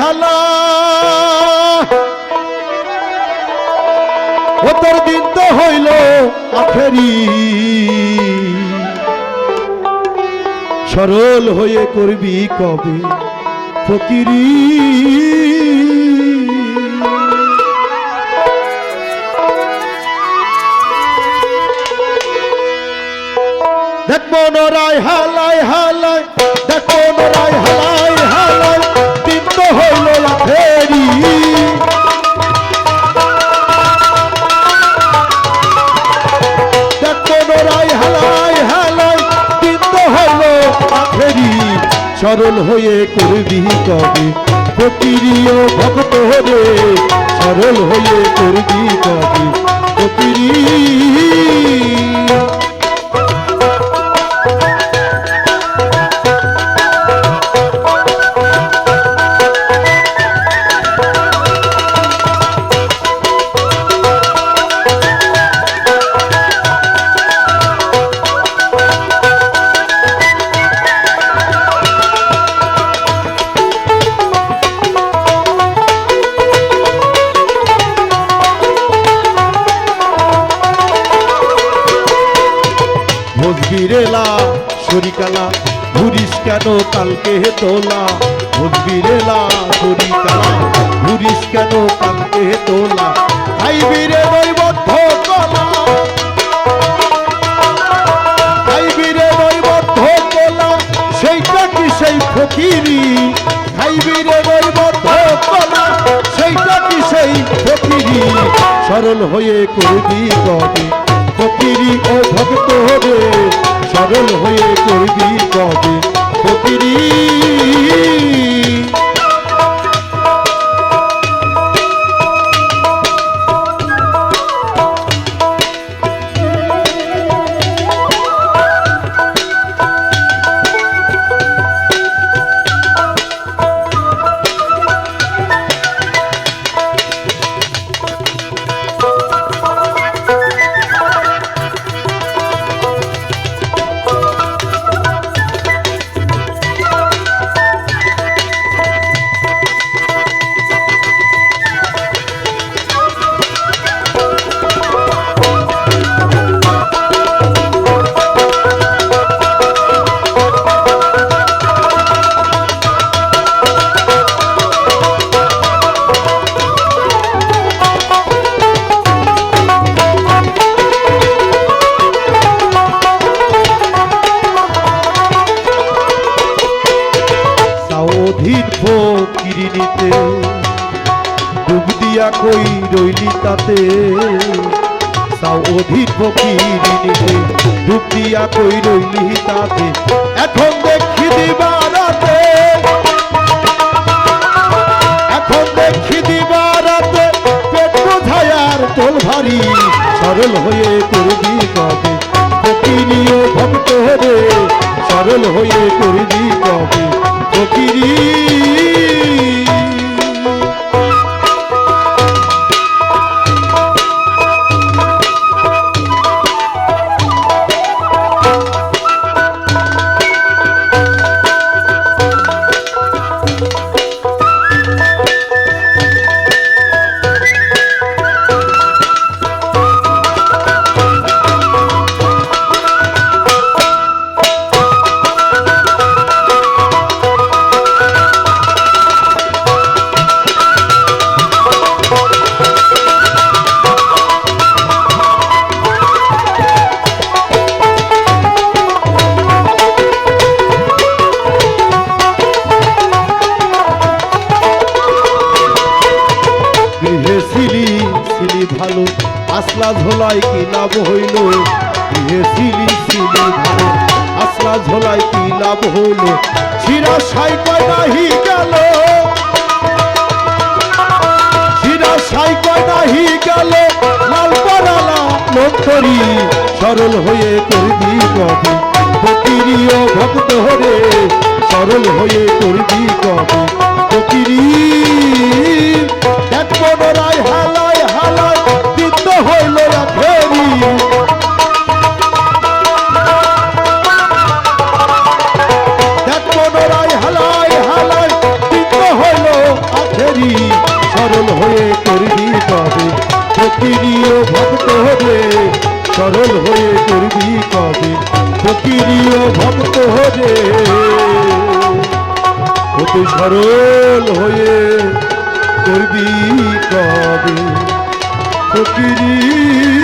হালা তোর দিন তো হইল আখেরি। সরল হয়ে করবি কবে ফকিরি? দেখব নরাই হালাই হালাই দেখব নরাই হালাই সরল হয়ে করবি কবে ফকিরিও ভক্ত রে সরল হয়ে করবি কবে ফকিরি ভোজবিরেলা শরিকালা ঘুরিস কেন কালকে তোলা? ভোজবিরেলা শরিকালা ঘুরিস কেন কালকে তোলা? খাইবিরে নৈবদ্ধ কলা। খাইবিরে নৈবদ্ধ কলা, সেইটা কি সেই ফকিরি? খাইবিরে নৈবদ্ধ কলা, সেইটা কি সেই ফকিরি? সরল হয়ে করবি কবে সরল হয়ে করবি কবে? ফকিরিনিতে ডুব দিয়া কই রইলি তাতে? সাউধীর ফকিরিনিতে ডুব দিয়া কই রইলি তাতে? এখন দেখি দিবারাতে এখন দেখি দিবারাতে পেট বোঝায়ার তোল ভারী, সরল হয়ে করবি কবে? ফকিরিও ভক্ত রে, সরল হয়ে করবি কবে? ফকিরি আসলা ঝোলাই কি লাভ হইল? ছিলি ভালো আসলা ঝোলাই কি লাভ হইল? শিরা সাই নাহি গেল? নাহি গেল? লাল সরল হয়ে করবি কবে। ফকিরিও ভক্ত হরে সরল হয়ে করবি কবে। সরল হয়ে করবি কবে। ফকিরিও ভক্ত হবে অতি সরল হয়ে করবি কবে। ফকিরি